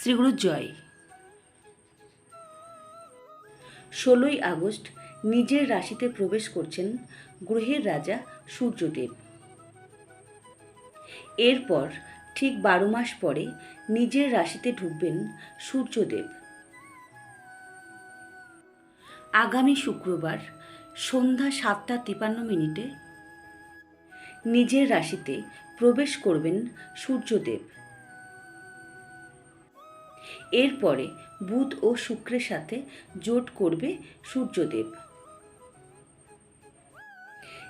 শ্রীগুরুর জয়। ষোলোই আগস্ট নিজের রাশিতে প্রবেশ করছেন গ্রহের রাজা সূর্যদেব। এরপর ঠিক বারো মাস পরে নিজের রাশিতে ঢুকবেন সূর্যদেব। আগামী শুক্রবার সন্ধ্যা সাতটা তিপান্ন মিনিটে নিজের রাশিতে প্রবেশ করবেন সূর্যদেব। এরপরে বুধ ও শুক্রের সাথে জোট করবে সূর্যদেব।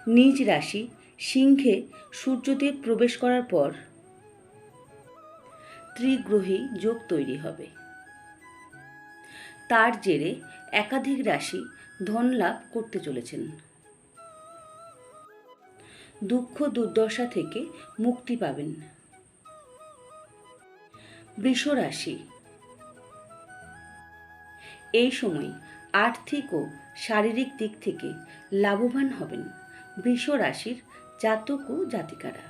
নিজ রাশি সিংহে সূর্যদেব প্রবেশ করার পর ত্রিগ্রহী যোগ তৈরি হবে। তার জেরে একাধিক রাশি ধন লাভ করতে চলেছেন। দুঃখ দুর্দশা থেকে মুক্তি পাবেন। বৃষ রাশি এই সময় আর্থিক ও শারীরিক দিক থেকে লাভবান হবেন বৃষ রাশির জাতক ও জাতিকারা।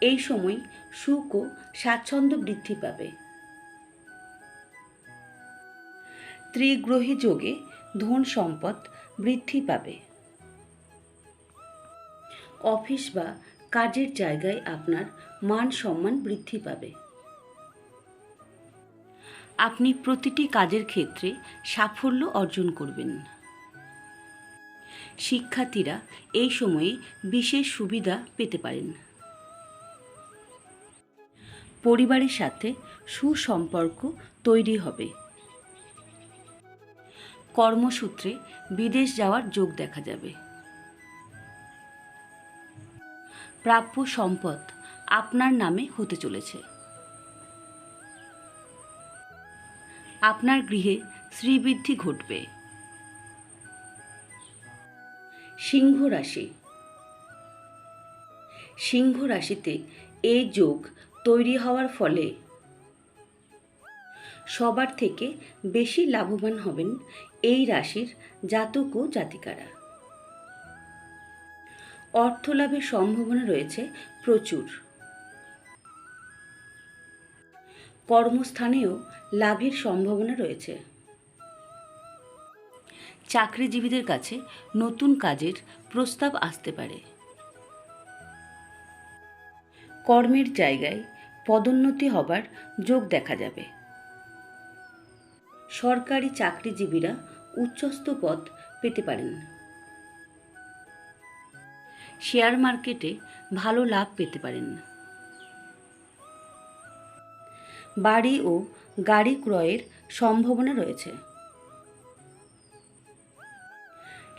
এই সময় সুখ ও স্বাচ্ছন্দ্য বৃদ্ধি পাবে। ত্রিগ্রহী যোগে ধন সম্পদ বৃদ্ধি পাবে। অফিস বা কাজের জায়গায় আপনার মান সম্মান বৃদ্ধি পাবে। আপনি প্রতিটি কাজের ক্ষেত্রে সাফল্য অর্জন করবেন। শিক্ষার্থীরা এই সময়ে বিশেষ সুবিধা পেতে পারেন। পরিবারের সাথে সুসম্পর্ক তৈরি হবে। কর্মসূত্রে বিদেশ যাওয়ার যোগ দেখা যাবে। প্রাপ্য সম্পদ আপনার নামে হতে চলেছে। আপনার গৃহে শ্রীবৃদ্ধি ঘটবে। সিংহ রাশি। সিংহ রাশিতে এই যোগ তৈরি হওয়ার ফলে সবার থেকে বেশি লাভবান হবেন এই রাশির জাতক ও জাতিকারা। অর্থ লাভের সম্ভাবনা রয়েছে প্রচুর। কর্মস্থানেও লাভের সম্ভাবনা রয়েছে। চাকরিজীবীদের কাছে নতুন কাজের প্রস্তাব আসতে পারে। কর্মের জায়গায় পদোন্নতি হবার যোগ দেখা যাবে। সরকারি চাকরিজীবীরা উচ্চস্থ পদ পেতে পারেন। শেয়ার মার্কেটে ভালো লাভ পেতে পারেন। বাড়ি ও গাড়ি ক্রয়ের সম্ভাবনা রয়েছে।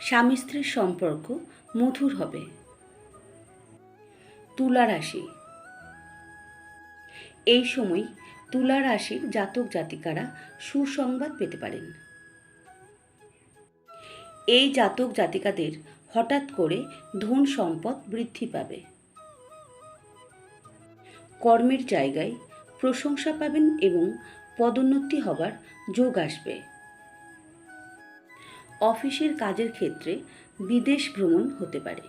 স্বামী স্ত্রীর সম্পর্ক মধুর হবে। তুলা রাশি। এই সময় তুলা রাশির জাতক জাতিকারা সুসংবাদ পেতে পারেন। এই জাতক জাতিকাদের হঠাৎ করে ধন সম্পদ বৃদ্ধি পাবে। কর্মের জায়গায় প্রশংসা পাবেন এবং পদোন্নতি হবার যোগ আসবে। অফিসের কাজের ক্ষেত্রে বিদেশ ভ্রমণ হতে পারে।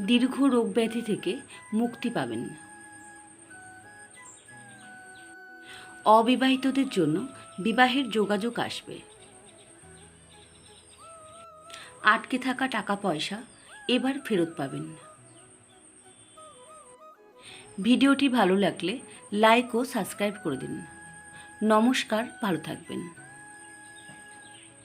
দীর্ঘ রোগ ব্যাধি থেকে মুক্তি পাবেন। অবিবাহিতদের জন্য বিবাহের যোগাযোগ আসবে। আটকে থাকা টাকা পয়সা এবার ফেরত পাবেন। ভিডিওটি ভালো লাগলে লাইক ও সাবস্ক্রাইব করে দিন। নমস্কার ভালো থাকবেন।